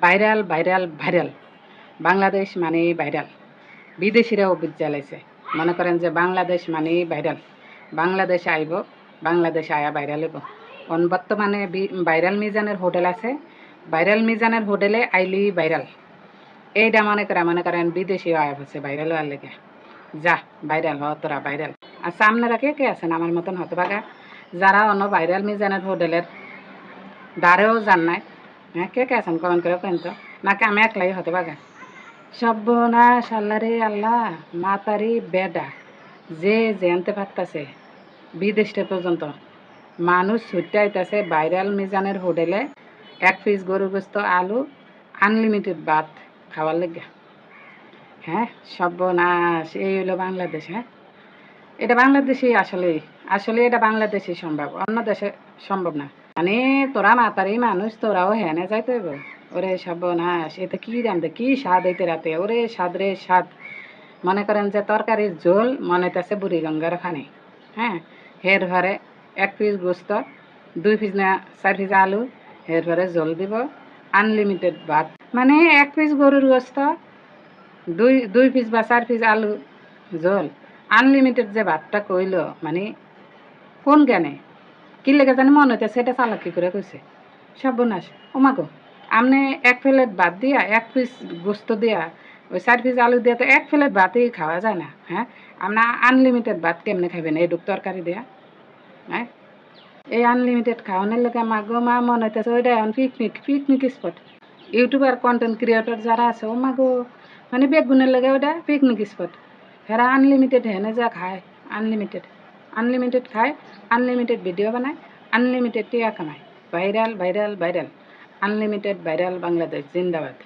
Viral viral viral. Bangladesh মানেই viral. বিদেশিরাও বুঝালাইছে মনে করেন যে বাংলাদেশ মানেই ভাইরাল। বাংলাদেশ আইব, বাংলাদেশ আয়া ভাইরাল হইব। অন বর্তমানে ভাইরাল মিজানের হোটেল আছে। ভাইরাল মিজানের হোটেলে আইলি ভাইরাল। এইটা মনে করে, মনে করেন বিদেশিও আয়া হচ্ছে ভাইরাল হওয়ার লেগে। যা, ভাইরাল হ, তোরা ভাইরাল। আচ্ছা আপনারা কে কে আছেন? আমার মতন হতভাগা। যারা অন্য ভাইরাল মিজানের হোটেলের দ্বারেও যান নাই হ্যাঁ কে কে আছেন? কমেন্ট করে কেন তো। নাকি আমি একলাই হতে পারে সর্বনাশ আল্লাহ রে আল্লাহ, মাতারি বেডা, যে জানতে পারতাছে, বিদেশটা পর্যন্ত। মানুষ ছুটে আইতাছে ভাইরাল মিজানের হোটেলে, এক পিস গরু গোস্ত, আলু, আনলিমিটেড ভাত খাওয়ার লেগে। হ্যাঁ সর্বনাশ এই হলো বাংলাদেশ হ্যাঁ? এটা বাংলাদেশেই আসলে আসলে এটা বাংলাদেশে সম্ভব, অন্য দেশে সম্ভব না। মানে তোরা মাতারি মানুষ তোরাও হেনে যাইতে হইব ওরে সর্বনাশ এতে কি জানতে কি স্বাদ এতে রাতে ওরে স্বাদ রে স্বাদ মনে করেন যে তরকারির ঝোল মনে হইতেছে বুড়ি গঙ্গার খানি হ্যাঁ হের ঘরে এক পিস গোস্ত দুই পিস না চার পিস আলু হের ঘরে ঝোল দিব আনলিমিটেড ভাত মানে এক পিস গরুর গোস্ত দুই দুই পিস বা চার পিস আলু ঝোল আনলিমিটেড যে ভাতটা কইল মানে কোন জ্ঞানে কি লেগে জানি মনে হইতে সেটা চালাকি করে কইছে। সর্বনাশ। ও মাগো আপনি এক প্লেট ভাত দিয়া, এক পিস গোস্ত দিয়া, ওই চার পিস আলু দিয়া তো এক প্লেট ভাতই খাওয়া যায় না হ্যাঁ? আপনার আনলিমিটেড ভাত কেমনে খাবেন এই ডুক তরকারি দিয়া হ্যাঁ? এই আনলিমিটেড খাওয়ানোর লেগে মাগো মা মনে হইতেছে ওইটা এখন picnic picnic spot YouTuber content creator যারা আছে ও মাগো মানে বেগুনের লেগে ওটা পিকনিক স্পট হেরা আনলিমিটেড হেনে যা খায় আনলিমিটেড আনলিমিটেড খায় আনলিমিটেড ভিডিও বানায় আনলিমিটেড টিয়া কামায়। Viral viral viral unlimited viral Bangladesh, জিন্দাবাদ।